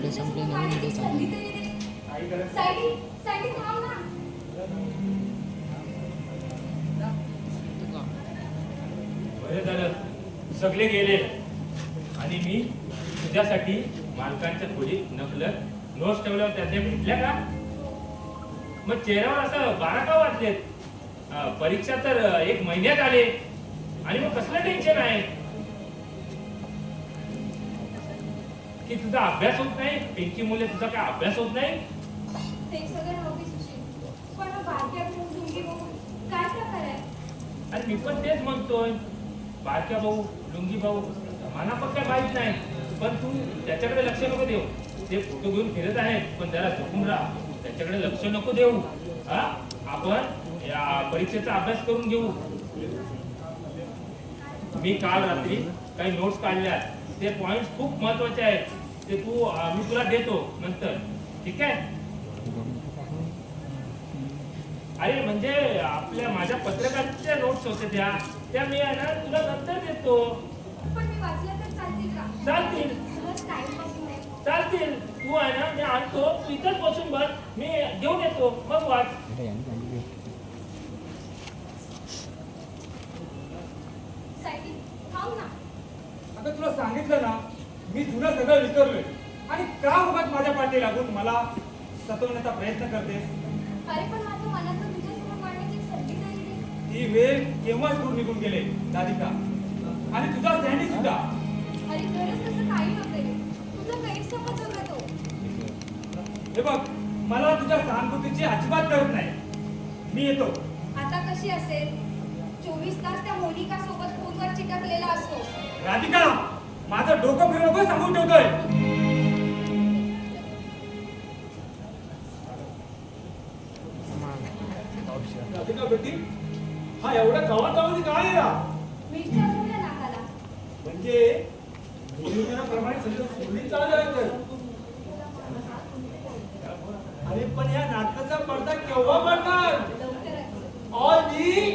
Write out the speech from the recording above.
Video संपले नवीन video चालू सगळे गेले. आणि मी तुझ्यासाठी मालकांच्या खोलीत नकलत नोट्स ठेवल्यावर त्यांनी भेटल्या का? मग चेहऱ्यावर असं बारा का वाटलेत परीक्षा तर एक महिन्यात आले. आणि मग कसलं टेन्शन आहे? की तुझा अभ्यास होत नाही पिंकी मुले तुझा काय अभ्यास होत नाही ते सगळं नव्हती सुशील पण बारक्या मुलगी बघून काय प्रकार आहे आणि मी पण तेच म्हणतोय बारक्या भाऊ लुंगी भाऊ मला पण काय माहीत नाही पण तू त्याच्याकडे लक्ष नको देऊ ते फोटो घेऊन फिरत आहेत पण जरा झोपून राहा त्याच्याकडे लक्ष नको देऊ हा आपण या परीक्षेचा अभ्यास करून घेऊ मी काल रात्री काही नोट्स काढल्यात. ते पॉइंट खूप महत्त्वाचे आहेत. ते तू मी तुला देतो नंतर. ठीक आहे? अरे म्हणजे आपल्या माझ्या पत्रकाराच्या नोट्स होत्या त्या. त्या मी आहे ना तुला नंतर देतो. पण मी वाचलं तर चालतील का? चालतील. सहज तू आहे ना मी आणतो. तू इथंच बसून बस मी घेऊन येतो. मग वाच. थांब ना. आता तुला सांगितलं ना मी जुनं सगळं विसरलोय. आणि का उगाच माझ्या पाठी लागून मला सतवण्याचा प्रयत्न करतेस? अरे पण माझ्या मनातलं तुझ्यासमोर मांडण्याची एक संधी नाही रे. ती वेळ केव्हाच दूर निघून गेले राधिका आणि तुझा सँडी सुद्धा. अरे खरंच तसं काही नव्हतं रे. तुझा गैरसमज होता तो. हे बघ मला तुझ्या सहानुभूतीची अजिबात गरज नाही. मी येतो. आता कशी असेल? चोवीस तास त्या मोनिका सोबत फोनवर चिटकलेला असतो. राधिका माझं डोकं फिरू नको सांगून ठेवतोय राधिका बेटी हा एवढा गावात काय आहे हा? मिरच्या असल्या नाकाला म्हणजे सगळं चालू आहे तर. अरे पण या नाटकाचा पडदा केव्हा पडणार